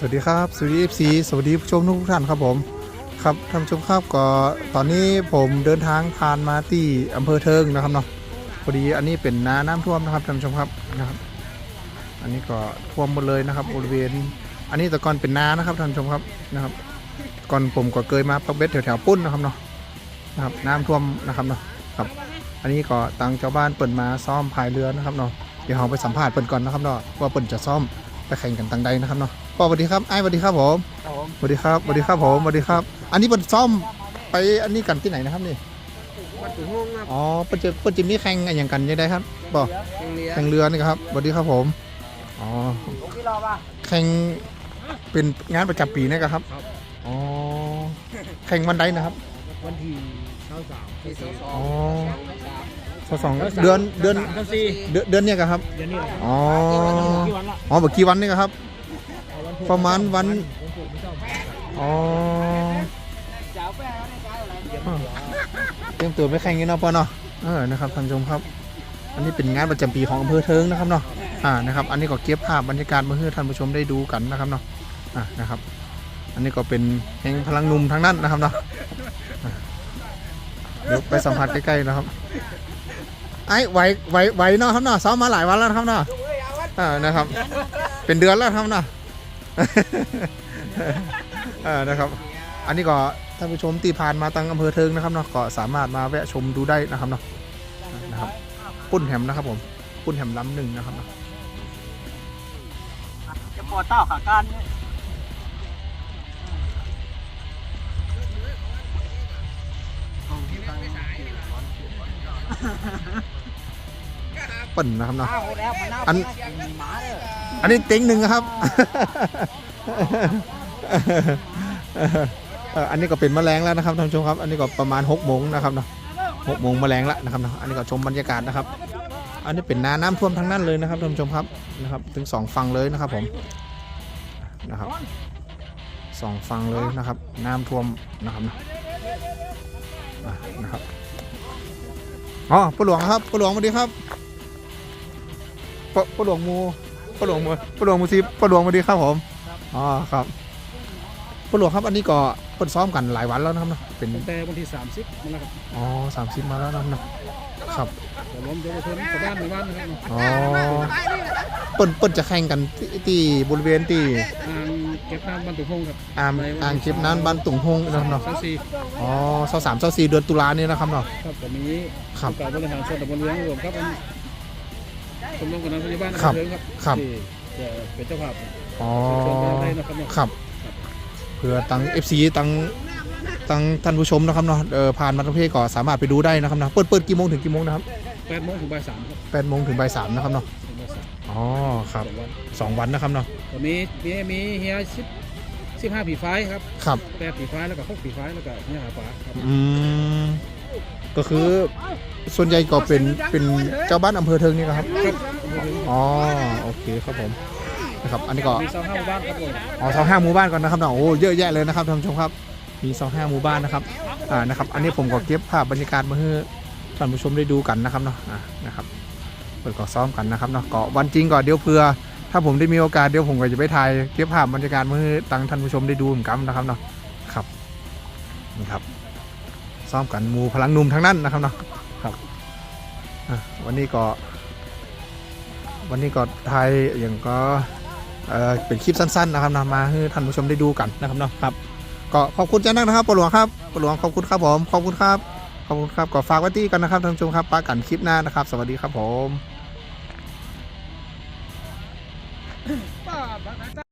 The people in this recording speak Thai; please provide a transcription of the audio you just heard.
สวัสดีครับ สวัสดีเอฟซีสวัสดีผู้ชมทุกท่านครับผมครับท่านผู้ชมครับก็ตอนนี้ผมเดินทางผ่านมาที่อำเภอเทิงนะครับเนาะพอดีอันนี้เป็นนาน้ำท่วมนะครับท่านผู้ชมครับนะครับ อันนี้ก็ท่วมหมดเลยนะครับบริเวณ อันนี้แต่ก่อนเป็นนานะครับท่านผู้ชมครับนะครับ ก่อนผมก็เคยมาปักเบ็ดแถวๆปุ้นนะครับเนาะนะครับน้ำท่วมนะครับเนาะครับ อันนี้ก็ตังเจ้าบ้านเปิดมาซ่อมพายเรือนะครับเนาะเดี๋ยวเราไปสัมภาษณ์เปิดก่อนนะครับเนาะว่าเปิดจะซ่อมไปแข่งกันตังใดนะครับเนาะ พ่อสวัสดีครับไอ้ายสวัสดีครับผมครับผมสวัสดีครับสวัสดีครับผมสวัสดีครับ อันนี้เปิดซ่อมไปอันนี้กันที่ไหนนะครับนี่วัดถุงห้องครับอ๋อเปิดจะเปิดจะมีแข่งอะไรอย่างกันยังไงครับบอกโรงเรียนแข่งเรือนี่ครับสวัสดีครับผมอ๋อผมกี่รอบอะแข่งเป็นงานประจำปีนะครับครับอ๋อแข่งวันใดนะครับ วันที่เช้าสามที่สองอ๋อสองสองเดือนเดือนเช้าสี่เดือนเดือนเนี่ยครับ เดือนนี้แหละอ๋อกี่วันละอ๋อเมื่อกี่วันนี่ครับเอาวันพุธ ประมาณวันวันพุธไม่ต้องอ๋อจ้าแป้งในกายอะไรเตรียมตัวไปแข่งกันเนาะปอเนาะเออนะครับท่านผู้ชมครับ อันนี้เป็นงานประจำปีของอำเภอเทิงนะครับเนาะอ่านะครับ อันนี้ก็เก็บภาพบรรยากาศมาให้ท่านผู้ชมได้ดูกันนะครับเนาะอ่านะครับ อันนี้ก็เป็นแห่งพลังหนุ่มทั้งนั้นนะครับเนาะอะเดี๋ยวไปสัมผัสใกล้ๆนะครับไอ้ไหวไหวไหวเนาะครับเนาะซ้อมมาหลายวันแล้วนะครับเนาะอ่านะครับ เป็นเดือนแล้วครับเนาะ อ่านะครับ อันนี้ก็ท่านผู้ชมที่ผ่านมาตังอำเภอเทิงนะครับเนาะก็สามารถมาแวะชมดูได้นะครับเนาะนะครับปุ้นแฮมนะครับผมปุ้นแฮมล้ำหนึ่งนะครับเนาะจะปวดเต้าขาการเนี่ยเปิ่นนะครับเนาะอ้าวแล้วมันน่า อันหมาเลยอันนี้เต็งหนึ่งนะครับ อันนี้ก็เป็นแมลงแล้วนะครับท่านผู้ชมครับ อันนี้ก็ประมาณ6กโมงนะครับเนาะหกโมงแมลงแล้วนะครับเนาะ อันนี้ก็ชมบรรยากาศนะครับ อันนี้เป็นนาน้ำท่วมทั้งนั้นเลยนะครับท่านผู้ชมครับนะครับ ถึงสองฝั่งเลยนะครับผมนะครับสองฝั่งเลยนะครับ น้ำท่วมนะครับเนาะนะครับอ๋อปลาหลวงครับปลาหลวงสวัสดีครับปลาปลาหลวงมู ปลาหลวงหมูปลาหลวงหมูซีปลาหลวงสวัสดีครับผมอ๋อครับปลาหลวงครับอันนี้ก็เปิดซ้อมกันหลายวันแล้วนะครับเนาะเป็นตั้งแต่วันที่สามสิบนั่นแหละครับอ๋อสามสิบมาแล้วนะครับเนาะครับแต่ล้มเยาวชนชาวบ้านในบ้านนะครับอ๋อเปิดเปิดจะแข่งกันที่ที่บริเวณที่อ่างเก็บน้ำบรรทุกห้องครับอ่างอ่างเก็บน้ำบ้านตุ่งฮงนะครับเนาะเช้าสี่อ๋อเสาสามเสาสี่เดือนตุลาเนี่ยนะครับเนาะครับตอนนี้ครับการบริหารส่วนตำบลเลี้ยงรวมครับอัน ชมรมกำนันผู้ใหญ่บ้านครับอำเภอเทิงครับครับที่จะเป็นเจ้าภาพอ๋อเชิญมาได้นะครับเนาะครับเพื่อตัง FC ตังตังท่านผู้ชมนะครับเนาะเออผ่านมาทั้งเพศก็สามารถไปดูได้นะครับเนาะเปิดเปิดกี่โมงถึงกี่โมงนะครับแปดโมงถึงบ่ายสามครับแปดโมงถึงบ่ายสามนะครับเนาะถึงบ่ายสามอ๋อครับสองวันสองวันนะครับเนาะก็มีมีมีเฮียสิบสิบห้าผีไฟครับครับแปดผีไฟแล้วก็หกผีไฟแล้วก็เฮียหาปลาครับอืม ก็คือส่วนใหญ่ก็เป็นเป็นเจ้าบ้านอำเภอเทิงนี่นะครับครับ อ๋อโอเคครับผมนะครับอันนี้ก็มีสองห้าหมู่บ้านครับผมอ๋อสองห้าหมู่บ้านก่อนนะครับเนาะโอ้เยอะแยะเลยนะครับท่านผู้ชมครับ มีสองห้าหมู่บ้านนะครับอ่านะครับ อันนี้ผมก็เก็บภาพบรรยากาศมาให้ท่านผู้ชมได้ดูกันนะครับเนาะอ่านะครับเปิดก็ซ้อมกันนะครับเนาะก็วันจริงก่อนเดี๋ยวเผื่อ ถ้าผมได้มีโอกาสเดี๋ยวผมก็จะไปถ่ายเก็บภาพบรรยากาศมาให้ตังท่านผู้ชมได้ดูเหมือนกันนะครับเนาะครับนี่ครับ ซ้อมกันมูพลังหนุ่มทั้งนั้นนะครับเนาะครับวันนี้ก็วันนี้ก็ไทยอย่างก็เอ่อเป็นคลิปสั้นๆนะครับนะมาให้ท่านผู้ชมได้ดูกันนะครับเนาะครับก็ขอบคุณเจ้านักนะครับปหลวงครับปหลวงขอบคุณครับผมขอบคุณครับขอบคุณครับก็ฝากไว้ที่กันนะครับท่านผู้ชมครับปากันคลิปหน้านะครับ สวัสดีครับผม